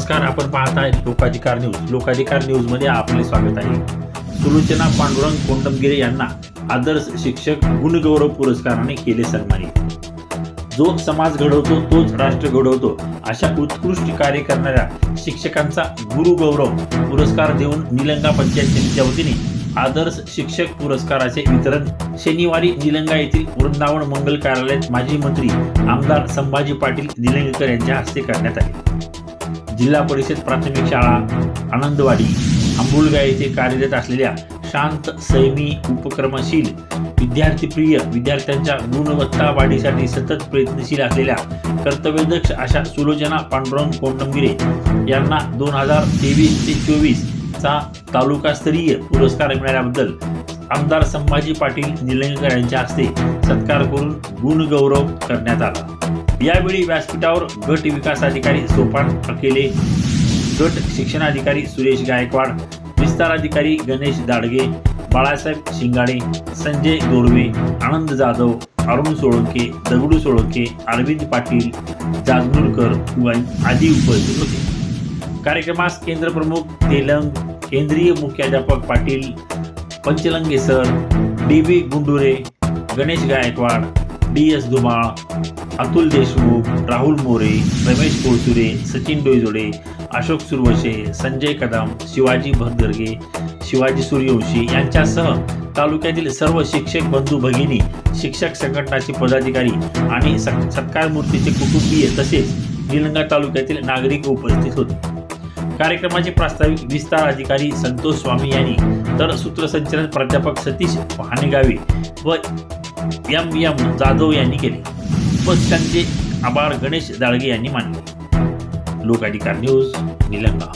नमस्कार आपण पाहताय लोकाधिकार न्यूज. लोकाधिकार न्यूजमध्ये आपले स्वागत आहे. सुलोचना पांडुरंग कोंडमगिरे यांना आदर्श शिक्षक गुणगौरव पुरस्काराने केले सन्मानित. जो समाज घडवतो तोच राष्ट्र घडवतो अशा उत्कृष्ट कार्य करणाऱ्या शिक्षकांचा गुरुगौरव पुरस्कार देऊन निलंगा पंचायत समितीच्या वतीने आदर्श शिक्षक पुरस्काराचे वितरण शनिवारी निलंगा येथील वृंदावन मंगल कार्यालयात माजी मंत्री आमदार संभाजी पाटील निलंगेकर यांच्या हस्ते करण्यात आले. जिल्हा परिषद प्राथमिक शाळा आनंदवाडी आंबुलगा येथे कार्यरत असलेल्या शांत सैमी उपक्रमशील विद्यार्थीप्रिय विद्यार्थ्यांच्या गुणवत्ता वाढीसाठी सतत प्रयत्नशील असलेल्या कर्तव्यदक्ष अशा सुलोचना पांडुरंग कोंडमगिरे यांना दोन हजार तेवीस ते चोवीस चा तालुकास्तरीय पुरस्कार मिळाल्याबद्दल आमदार संभाजी पाटील निलंगेकर यांच्या हस्ते सत्कार करून गुणगौरव करण्यात आला. यावेळी व्यासपीठावर गट विकास अधिकारी सोपान अकेले गट शिक्षणाधिकारी सुरेश गायकवाड विस्तार अधिकारी गणेश दाडगे बाळासाहेब शिंगाडे संजय गोरवे आनंद जाधव अरुण सोळंके दगडू सोळंके अरविंद पाटील जाजनूरकर आदी उपस्थित होते. कार्यक्रमास केंद्रप्रमुख तेलंग केंद्रीय मुख्याध्यापक Patil Panchalange sir D B Gundure Ganesh Gaikwad D S Dhumal Atul Deshmukh Rahul More Ramesh Kolsure Sachin Doijode Ashok Survashe Sanjay Kadam Shivaji Bhardarge Shivaji Suryavanshi यांच्यासह तालुक्यातील सर्व शिक्षक बंधू भगिनी शिक्षक संघटनाचे पदाधिकारी आणि सत्कार मूर्तीचे कुटुंबीय तसेच निलंगा तालुक्यातील नागरिक उपस्थित होते. कार्यक्रमाचे प्रास्ताविक विस्तार अधिकारी संतोष स्वामी यांनी तर सूत्रसंचालन प्राध्यापक सतीश हानेगावे व एम एम जाधव यांनी केले. उपस्थितांचे आभार गणेश दाळगे यांनी मानले लोकाधिकार न्यूज निलंगा